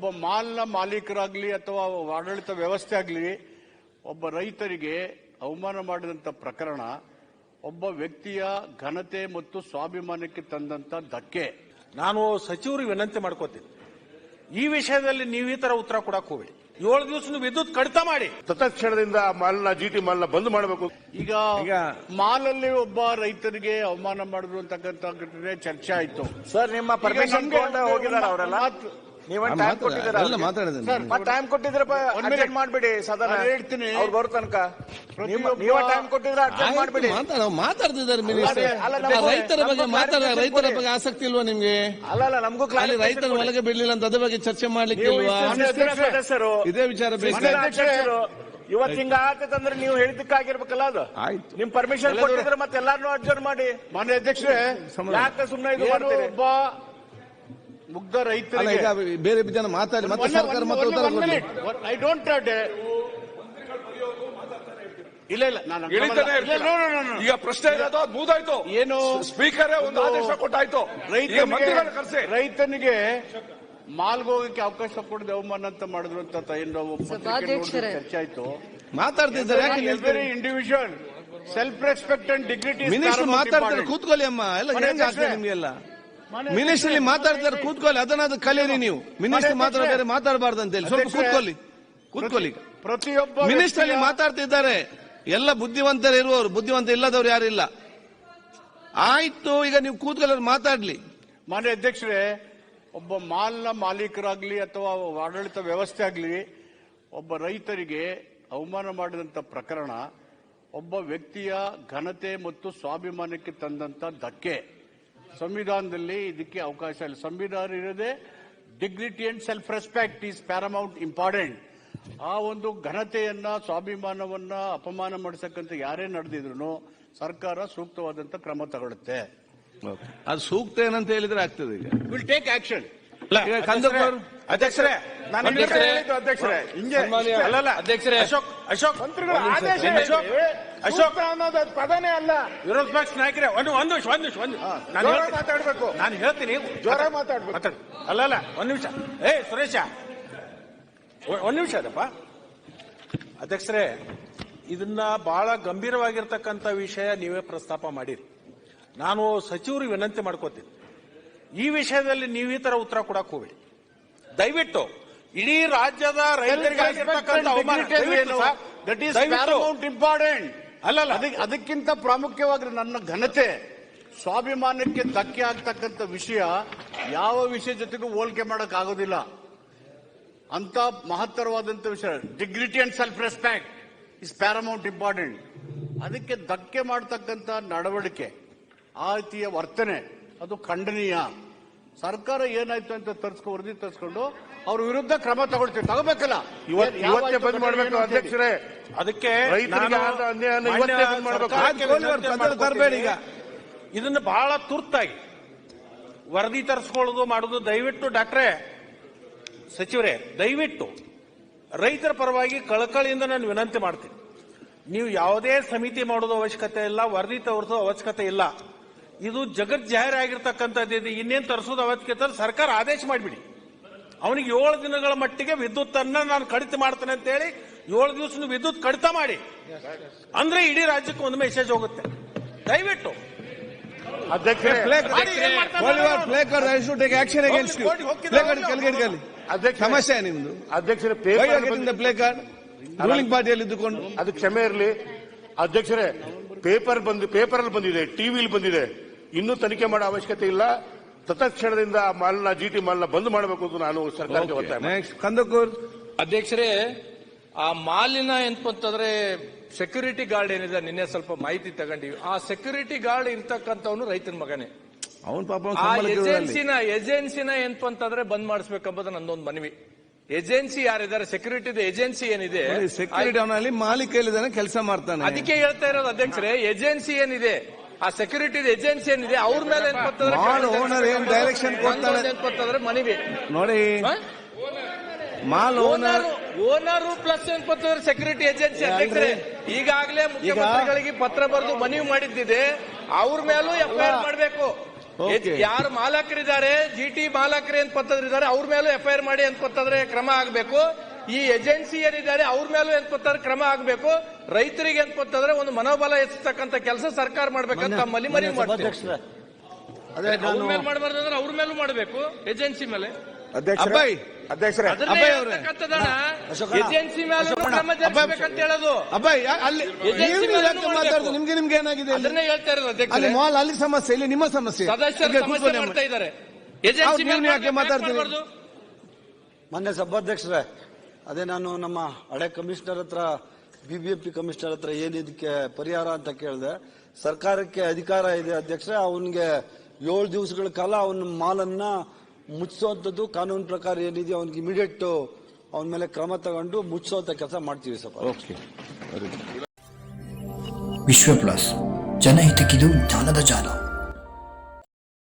ಒಬ್ಬ ಮಾಲ್ನ ಮಾಲೀಕರಾಗ್ಲಿ ಅಥವಾ ಆಡಳಿತ ವ್ಯವಸ್ಥೆ ಆಗಲಿ ಒಬ್ಬ ರೈತರಿಗೆ ಅವಮಾನ ಮಾಡಿದಂತ ಪ್ರಕರಣ ಒಬ್ಬ ವ್ಯಕ್ತಿಯ ಘನತೆ ಮತ್ತು ಸ್ವಾಭಿಮಾನಕ್ಕೆ ತಂದಂತ ಧಕ್ಕೆ. ನಾನು ಸಚಿವರಿಗೆ ವಿನಂತಿ ಮಾಡ್ಕೋತೀನಿ. ಈ ವಿಷಯದಲ್ಲಿ ನೀವು ಈ ತರ ಉತ್ತರ ಕೊಡಕ್ ಹೋಗಿ ಏಳು ದಿವಸ ವಿದ್ಯುತ್ ಕಡಿತ ಮಾಡಿ. ತತ್ಕ್ಷಣದಿಂದ ಮಾಲ್ನ ಜಿಟಿ ಮಾಲ್ನ ಬಂದ್ ಮಾಡಬೇಕು. ಈಗ ಈಗ ಮಾಲಲ್ಲಿ ಒಬ್ಬ ರೈತರಿಗೆ ಅವಮಾನ ಮಾಡಿದ್ರು ಅಂತಕ್ಕಂಥ ಘಟನೆ ಚರ್ಚೆ ಆಯ್ತು. ಸರ್ ನಿಮ್ಮ ಪರ್ಮಿಷನ್ ಅವರೆಲ್ಲ? ನೀವೊಂದು ಟೈಮ್ ಕೊಟ್ಟಿದ್ದೀರಾ. ಸರ್ ಟೈಮ್ ಕೊಟ್ಟಿದ್ರಪ್ಪ ಅಡ್ಜಸ್ಟ್ ಮಾಡ್ಬಿಡಿ ಸದನ ನಾನು ಹೇಳ್ತೀನಿ. ಅವ್ರು ಬರೋ ತನಕ. ಪ್ರತಿಯೊಬ್ಬ- ನೀವ ಟೈಮ್ ಕೊಟ್ಟಿದ್ರೆ ಅಡ್ಜಸ್ಟ್ ಮಾಡ್ಬಿಡಿ. ಮಾತಾಡ ಮಾತಾಡ್ತಿದ್ದಾರೆ ಮಿನಿಸ್ಟರ್ ಅಲ್ಲ, ನಮ್ಮ- ರೈತರ ಬಗ್ಗೆ ನಮ್ಗೂ ಮಾತಾಡ clarification ರೈತರ ಕೊಡಿ. ಬಗ್ಗೆ ಆಸಕ್ತಿ ಇಲ್ವಾ ನಿಮ್ಗೆ? ಅಲ್ಲ ಅಲ್ಲ ನಮಗೂ ಅಲ್ಲಿ clarification ರೈತರ ಕೊಡಿ. ಒಳಗೆ ಬಿಡ್ಲಿಲ್ಲ ಅಂತ ಅದ್ರ ಬಗ್ಗೆ ಚರ್ಚೆ ಮಾಡ್ಲಿಕ್ಕೆ ನೀವು ಇಲ್ವಾ? ಇಷ್ಟು ಶಿಸ್ತಿನ ಸದಸ್ಯರು. ಇದೇ ವಿಚಾರ ಬೇಕು ಅಧ್ಯಕ್ಷರು ಇವತ್ತು ಹಿಂಗ ಆಗತ್ತಂದ್ರೆ ನೀವು ಹೇಳಿದಕ್ಕಾಗಿರ್ಬೇಕಲ್ಲ ಅದು? ಆಯ್ತು. ನಿಮ್ ಪರ್ಮಿಷನ್ ಕೊಟ್ಟಿದ್ರೆ ಮತ್ತೆ ಎಲ್ಲಾರನ್ನೂ ಅಡ್ಜರ್ನ್ ಮಾಡಿ. ಮಾನ್ಯ ಅಧ್ಯಕ್ಷರೇ ಯಾಕೆ ಸುಮ್ಮನೆ ಇದು ಏನು ಮಾಡ್ತೀರಿ? ಒಬ್ಬ ಮುಗ್ಧ ರೈತರಿಗೆ ಬೇರೆ ಜನ ಮಾತಾಡಿ ಮತ್ತೆ ಸರ್ಕಾರ ಐ ಡೋಂಟ್ ಇಲ್ಲ ಇಲ್ಲ. ನಾನು. ಈಗ ಪ್ರಶ್ನೆ ಇರೋದು ಅದು ಮುಗ್ದೋಯ್ತು ಏನು? ಸ್ಪೀಕರ್ ಒಂದು ಆದೇಶ ಕೊಟ್ಟಾಯ್ತು. ರೈತರಿಗೆ ರೈತನಿಗೆ ಮಂತ್ರಿಗಳನ್ನ ಕರೆಸಿ. ರೈತನಿಗೆ ಮಾಲ್ಗೆ ಹೋಗಕ್ಕೆ ಅವಕಾಶ ಕೊಡದೆ ಅವಮಾನ ಅಂತ ಮಾಡಿದ್ರು ಅಂತ ತ- ಏನು ಒಬ್ಬ ಪತ್ರಿಕೆ ಸಭಾಧ್ಯಕ್ಷರೇ. ನೋಡಿದ್ರೆ ಚರ್ಚೆ ಆಯ್ತು. ಮಾತಾಡ್ತಿದ್ದಾರೆ ಯಾಕೆ individual self respect and dignity minister ಮಾತಾಡ್ತಾರೆ ಕೂತ್ಕೊಳ್ಳಿ ಅಮ್ಮ. ಎಲ್ಲ ಹೆಂಗ್ ಆಗ್ತದೆ ನಿಮ್ಗೆಲ್ಲ? ಮನೆ ಮಿನಿಸ್ಟರ್ ಅಧ್ಯಕ್ಷರೇ. ಮಾತಾಡ್ತಾರೆ ಕೂತ್ಕೊಳ್ಳಿ ಅದನ್ನ ಕಲೀರಿ ನೀವು. ಮಿನಿಸ್ಟರ್ ಮಾತಾಡ್ತಾರೆ ಮಾತಾಡ ಬೇರೆ ಮಾತಾಡಬಾರ್ದು ಅಂತ ಹೇಳಿ. ಸ್ವಲ್ಪ. ಕೂತ್ಕೊಳ್ಳಿ ಕೂತ್ಕೊಳ್ಳಿ. ಪ್ರತಿಯೊಬ್ಬ ಮಿನಿಸ್ಟರ್ ಅಲ್ಲಿ ವ್ಯಕ್ತಿಯ- ಮಾತಾಡ್ತಿದ್ದಾರೆ. ಎಲ್ಲ ಬುದ್ಧಿವಂತರು ಇರುವವರು ಬುದ್ಧಿವಂತ ಇಲ್ಲದವ್ರು ಯಾರಿಲ್ಲ ಆಯ್ತು ಈಗ ನೀವು ಕೂತ್ಕೊಳ್ಳೋರು ಮಾತಾಡ್ಲಿ. ಮಾನ್ಯ ಅಧ್ಯಕ್ಷರೇ ಒಬ್ಬ ಮಾಲ್ನ ಮಾಲೀಕರಾಗ್ಲಿ ಅಥವಾ ಆಡಳಿತ ವ್ಯವಸ್ಥೆ ಆಗಲಿ ಒಬ್ಬ ರೈತರಿಗೆ ಅವಮಾನ ಮಾಡಿದಂತ ಪ್ರಕರಣ ಒಬ್ಬ ವ್ಯಕ್ತಿಯ ಘನತೆ ಮತ್ತು ಸ್ವಾಭಿಮಾನಕ್ಕೆ ತಂದಂತ ಧಕ್ಕೆ. ಸಂವಿಧಾನದಲ್ಲಿ ಇದಕ್ಕೆ ಅವಕಾಶ ಇಲ್ಲ. ಸಂವಿಧಾನ ಇರೋದೇ dignity and self respect is paramount important ಆ ಒಂದು ಘನತೆಯನ್ನ ಸ್ವಾಭಿಮಾನವನ್ನ ಅಪಮಾನ ಮಾಡಿಸಕ್ಕಂತ ಯಾರೇ ನಡೆದಿದ್ರು ಸರ್ಕಾರ ಸೂಕ್ತವಾದಂತ ಕ್ರಮ ತಗೊಳುತ್ತೆ ಅದು ಸೂಕ್ತ ಏನಂತ ಹೇಳಿದ್ರೆ ಆಗ್ತದೆ ಈಗ. ವಿಲ್ ಟೇಕ್ ಆಕ್ಷನ್ ಅಧ್ಯಕ್ಷರೇ ಅಧ್ಯಕ್ಷರೇ. ಹಿಂಗೆ ಅಲ್ಲಲ್ಲ ಅಧ್ಯಕ್ಷರೇ. ಅಶೋಕ್ ಅಶೋಕ್ ಮಂತ್ರಿಗಳ ಆದೇಶ ಅಶೋಕ್. ಅಶೋಕ್ ಅನ್ನೋದು ಅದು ಪದನೇ ಅಲ್ಲ ವಿರೋಧ ಪಕ್ಷ ನಾಯಕರೇ ಒಂದು ಒಂದು ನಿಮಿಷ ಒಂದು ನಿಮಿಷ ಒಂದು ನಾನು. ಮಾತಾಡ್ಬೇಕು. ನಾನು ಹೇಳ್ತೀನಿ ಜ್ವರ ಮಾತಾಡ್ಬೇಕು. ಮಾತಾಡಿ ಅಲ್ಲಲ್ಲ ಒಂದು ನಿಮಿಷ ಏ ಸುರೇಶ ಒಂದ್ ನಿಮಿಷ ಅದಪ್ಪ ಅಧ್ಯಕ್ಷರೇ ಇದನ್ನ ಬಹಳ ಗಂಭೀರವಾಗಿರ್ತಕ್ಕಂಥ ವಿಷಯ ನೀವೇ ಪ್ರಸ್ತಾಪ ಮಾಡಿರಿ ನಾನು ಸಚಿವರಿಗೆ ವಿನಂತಿ ಮಾಡ್ಕೋತೀನಿ ಈ ವಿಷಯದಲ್ಲಿ ನೀವು ಈ ಥರ ಉತ್ತರ ಕೊಡಕ್ಕೆ ಹೋಗ್ಬೇಡಿ ದಯವಿಟ್ಟು ಇಡೀ ರಾಜ್ಯದ ರೈತರಿಗೆ ಇಂಪಾರ್ಟೆಂಟ್ ಅಲ್ಲಲ್ಲ. ಅದಕ್ಕೆ ಅದಕ್ಕಿಂತ ಪ್ರಾಮುಖ್ಯವಾಗಿ ನನ್ನ ಘನತೆ ಸ್ವಾಭಿಮಾನಕ್ಕೆ ಧಕ್ಕೆ ಆಗ್ತಕ್ಕಂಥ ವಿಷಯ ಯಾವ ವಿಷಯ ಜೊತೆಗೂ ಹೋಲಿಕೆ ಮಾಡಕ್ ಆಗೋದಿಲ್ಲ. ಅಂತ ಮಹತ್ತರವಾದಂತ ವಿಷಯ. Dignity and self respect is paramount important ಅದಕ್ಕೆ ಧಕ್ಕೆ ಮಾಡ್ತಕ್ಕಂಥ ನಡವಳಿಕೆ ಆ ರೀತಿಯ ವರ್ತನೆ ಅದು ಖಂಡನೀಯ. ಸರ್ಕಾರ ಏನಾಯ್ತು ಅಂತ ತರ್ಸ್ಕೊ ವರದಿ ತರ್ಸ್ಕೊಂಡು ಅವ್ರ ವಿರುದ್ಧ ಕ್ರಮ ತಗೊಳ್ತೀವಿ. ತಗೋಬೇಕಲ್ಲ? ಇವತ್ತು ಬಂದ್ ಮಾಡ್ಬೇಕು. ಅಧ್ಯಕ್ಷರೇ? ಅದಕ್ಕೆ ತರಬೇಡಿ ಈಗ. ಇದನ್ನ ಬಹಳ ತುರ್ತಾಗಿ ವರದಿ ತರಿಸ್ಕೊಳ್ಳೋದು ಮಾಡೋದು ದಯವಿಟ್ಟು ಡಾಕ್ಟ್ರೇ ಸಚಿವರೇ ದಯವಿಟ್ಟು ರೈತರ ಪರವಾಗಿ ಕಳಕಳಿಯಿಂದ ನಾನು ವಿನಂತಿ ಮಾಡ್ತೀನಿ. ನೀವು ಯಾವುದೇ ಸಮಿತಿ ಮಾಡೋದು ಅವಶ್ಯಕತೆ ಇಲ್ಲ ವರದಿ ತೋರಿಸೋ ಅವಶ್ಯಕತೆ ಇಲ್ಲ. ಇದು ಜಗತ್ ಜಾಹೀರ್ ಆಗಿರ್ತಕ್ಕಂಥದ್ದು ಇದು ಇನ್ನೇನು ತರಿಸೋದು ಅವತ್ತಿಗೆ ತರ ಸರ್ಕಾರ ಆದೇಶ ಮಾಡಿಬಿಡಿ. ಅವನಿಗೆ ಏಳು ದಿನಗಳ ಮಟ್ಟಿಗೆ ವಿದ್ಯುತ್ ಅನ್ನ ನಾನು ಕಡಿತ ಮಾಡ್ತೇನೆ ಅಂತ ಹೇಳಿ ಏಳು ದಿವಸ ವಿದ್ಯುತ್ ಕಡಿತ ಮಾಡಿ. ಅಂದ್ರೆ ಇಡೀ ರಾಜ್ಯಕ್ಕೆ ಒಂದು ಮೆಸೇಜ್ ಹೋಗುತ್ತೆ. ದಯವಿಟ್ಟು. ಅಧ್ಯಕ್ಷರೇ ಮಾಡಿ, ಏನ್ ಮಾಡ್ತಾರೆ play card I should take action against you ಹೋಗಿ, ಹೋಗಿ, ಪ್ಲೇ ಕಾರ್ಡ್ ಹೋಗಿ, ಕೆಳಗೆ ಇಟ್ಕೊಳ್ಳಿ ಸಮಸ್ಯೆ ನಿಮ್ದು. ಅಧ್ಯಕ್ಷರೇ ಪ್ಲೇ ಕಾರ್ಡ್ ರೂಲಿಂಗ್ ಪಾರ್ಟಿಯಲ್ಲಿ ಇದ್ದುಕೊಂಡು. ಅದು ಕ್ಷಮೆ ಇರಲಿ. ಅಧ್ಯಕ್ಷರೇ ಪೇಪರ್ ಬಂದು ಪೇಪರ್ ಅಲ್ಲಿ ಬಂದಿದೆ ಟಿವಿಲಿ ಬಂದಿದೆ. ಇನ್ನೂ ತನಿಖೆ ಮಾಡೋ ಅವಶ್ಯಕತೆ ಇಲ್ಲ. ತತ್ಕ್ಷಣದಿಂದ ಆ ಮಾಲ್ನ ಜಿಟಿ ಮಾಲ್ನ ಬಂದ್ ಮಾಡಬೇಕು ಅಂತ ನಾನು ಸರ್ಕಾರಕ್ಕೆ ಒತ್ತಾಯ ಮಾಡ್ತೀನಿ. ನೆಕ್ಸ್ಟ್ ಕಂದಕೂರ್. ಅಧ್ಯಕ್ಷರೇ ಆ ಮಾಲಿನ ಅಂತಂದ್ರೆ ಸೆಕ್ಯೂರಿಟಿ ಗಾರ್ಡ್ ಏನಿದೆ ನಿನ್ನೆ ಸ್ವಲ್ಪ ಮಾಹಿತಿ ತಗೊಂಡಿವಿ ಆ ಸೆಕ್ಯೂರಿಟಿ ಗಾರ್ಡ್ ಇರ್ತಕ್ಕಂಥವನು ರೈತನ ಮಗನೇ. ಅವನ್ ಪಾಪ ಅವ್ನ್ ಆ. ಏಜೆನ್ಸಿನ ಏಜೆನ್ಸಿನ ಏನಪ್ಪ ಅಂತಂದ್ರೆ ಬಂದ್ ಮಾಡಿಸ್ಬೇಕಂಬುದು ನಂದೊಂದು ಮನವಿ. ಏಜೆನ್ಸಿ ಯಾರಿದ್ದಾರೆ ಸೆಕ್ಯೂರಿಟಿ ಏಜೆನ್ಸಿ ಏನಿದೆ ಸೆಕ್ಯೂರಿಟಿ ಅವನಲ್ಲಿ ಮಾಲೀಕ ಕೆಲಸ ಮಾಡ್ತಾನೆ. ಅದಕ್ಕೆ ಹೇಳ್ತಾ ಇರೋದು ಅಧ್ಯಕ್ಷರೇ ಏಜೆನ್ಸಿ ಏನಿದೆ ಆ ಸೆಕ್ಯೂರಿಟಿ ಏಜೆನ್ಸಿ ಏನಿದೆ ಅವ್ರ ಮೇಲೆ ಏನ್ ಓನರ್ ಏನ್ ಡೈರೆಕ್ಷನ್ ಕೊಡ್ತಾನೆ ಅಂತಂದ್ರೆ ಮನವಿ. ನೋಡಿ. ಮಾಲ್ ಓನರ್ ಓನರ್ ಪ್ಲಸ್ ಏನ್ ಕೊಡ್ತಾರೆ ಸೆಕ್ಯೂರಿಟಿ ಏಜೆನ್ಸಿ ಅಧ್ಯಕ್ಷರೇ? ಈಗಾಗಲೇ ಮುಖ್ಯಮಂತ್ರಿಗಳಿಗೆ ಪತ್ರ ಬರೆದು ಮನವಿ ಮಾಡಿದ್ದಿದೆ. ಅವ್ರ ಮೇಲೂ ಎಫ್ಐಆರ್ ಮಾಡಬೇಕು. ಯಾರು ಮಾಲಕರಿದ್ದಾರೆ ಜಿ ಟಿ ಮಾಲಕರು ಏನ್ ಪತ್ತದ್ರಿದ್ದಾರೆ ಅವ್ರ ಮೇಲೂ ಎಫ್ಐಆರ್ ಮಾಡಿ ಅಂತ ಪತ್ತದ್ರೆ ಕ್ರಮ ಆಗಬೇಕು. ಈ ಏಜೆನ್ಸಿ ಏನಿದ್ದಾರೆ ಅವ್ರ ಮೇಲೂ ಏನ್ ಪತ್ತದ್ರೆ ಕ್ರಮ ಆಗಬೇಕು. ರೈತರಿಗೆ ಏನ್ ಪತ್ತಂದ್ರೆ ಒಂದು ಮನೋಬಲ ಹೆಚ್ಚತಕ್ಕಂತ ಕೆಲಸ ಸರ್ಕಾರ ಮಾಡ್ಬೇಕಂತ ಮಲಿ ಮನವಿ ಮಾಡ್ತಾರೆ ಅದೇ ಅವ್ರ ಮೇಲೆ ಮಾಡಬಾರ್ದು ಅಂದ್ರೆ ಅವ್ರ ಮೇಲೂ ಮಾಡಬೇಕು ಏಜೆನ್ಸಿ ಮೇಲೆ. ಅಧ್ಯಕ್ಷರೇ ಅಬ್ಬಾಯಿ. ಅಧ್ಯಕ್ಷರೇ ಅದನ್ನೇ ಅವರೇ. ಏಜೆನ್ಸಿ ಮೇಲೆ ಕ್ರಮ ಅಂತ ಹೇಳೋದು. ಅಬ್ಬಾಯಿ ಅಲ್ಲಿ ಏಜೆನ್ಸಿ ನೀವು ಮಾಡ್ಬೇಕು. ಮಾತಾಡ್ದು? ನಿಮ್ಗೆ ನಿಮ್ಗೆ ಏನಾಗಿದೆ? ಅದನ್ನೇ ಹೇಳ್ತಾ ಇರೋದು ಅಲ್ಲಿ ಅಧ್ಯಕ್ಷರೇ ಮಾಲ್ ಅಲ್ಲಿ ಸಮಸ್ಯೆ ಇಲ್ಲಿ ನಿಮ್ಮ ಸಮಸ್ಯೆ. ಸದಸ್ಯರು ಸಮಸ್ಯೆ ಮಾಡ್ತಾ ಇದ್ದಾರೆ. ಏಜೆನ್ಸಿ ಮೇಲೆ ಯಾಕೆ ಮಾತಾಡ್ತೀರಿ? ಮೊನ್ನೆ ಸಭಾಧ್ಯಕ್ಷರೇ ಅದೇ ನಾನು ನಮ್ಮ ಹಳೆ ಕಮಿಷನರ್ ಹತ್ರ ಬಿಬಿಎಂಪಿ ಕಮಿಷನರ್ ಹತ್ರ ಏನಿದಕ್ಕೆ ಪರಿಹಾರ ಅಂತ ಕೇಳಿದೆ. ಸರ್ಕಾರಕ್ಕೆ ಅಧಿಕಾರ ಇದೆ ಅಧ್ಯಕ್ಷ ಅವನಿಗೆ ಏಳು ದಿವಸಗಳ ಕಾಲ ಅವನ ಮಾಲನ್ನ ಮುಚ್ಚಿಸುವಂಥದ್ದು ಕಾನೂನು ಪ್ರಕಾರ ಏನಿದೆ ಅವನಿಗೆ ಇಮಿಡಿಯೇಟ್ ಅವನ ಮೇಲೆ ಕ್ರಮ ತಗೊಂಡು ಮುಚ್ಚಿಸುವಂತ ಕೆಲಸ ಮಾಡ್ತೀವಿ ಓಕೆ ವಿಶ್ವ ಪ್ಲಸ್ ಜನಹಿತಕ್ಕಿದು ಜ್ಞಾನದ ಜಾಲ.